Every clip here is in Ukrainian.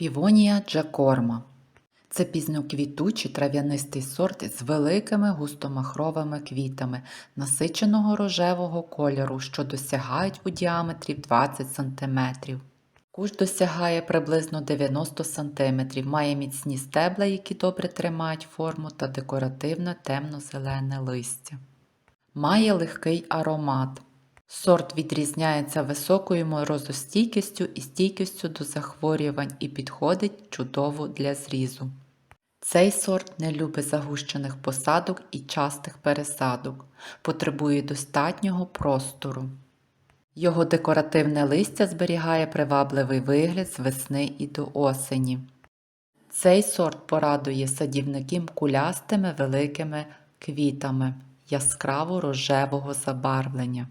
Півонія джакорма. Це пізньоквітучий трав'янистий сорт з великими густомахровими квітами насиченого рожевого кольору, що досягають у діаметрі 20 см. Кущ досягає приблизно 90 см, має міцні стебла, які добре тримають форму та декоративне темно-зелене листя. Має легкий аромат. Сорт відрізняється високою морозостійкістю і стійкістю до захворювань і підходить чудово для зрізу. Цей сорт не любить загущених посадок і частих пересадок, потребує достатнього простору. Його декоративне листя зберігає привабливий вигляд з весни і до осені. Цей сорт порадує садівників кулястими великими квітами яскраво рожевого забарвлення.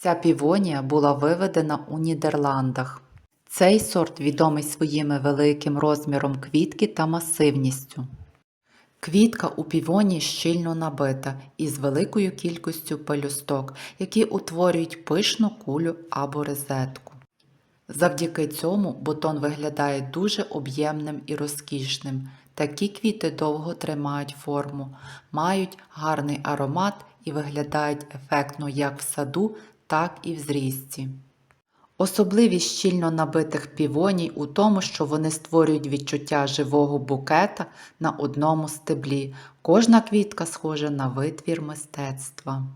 Ця півонія була виведена у Нідерландах. Цей сорт відомий своїми великим розміром квітки та масивністю. Квітка у півонії щільно набита із великою кількістю пелюсток, які утворюють пишну кулю або розетку. Завдяки цьому бутон виглядає дуже об'ємним і розкішним. Такі квіти довго тримають форму, мають гарний аромат і виглядають ефектно як в саду, так і в зрізці. Особливість щільно набитих півоній у тому, що вони створюють відчуття живого букета на одному стеблі. Кожна квітка схожа на витвір мистецтва.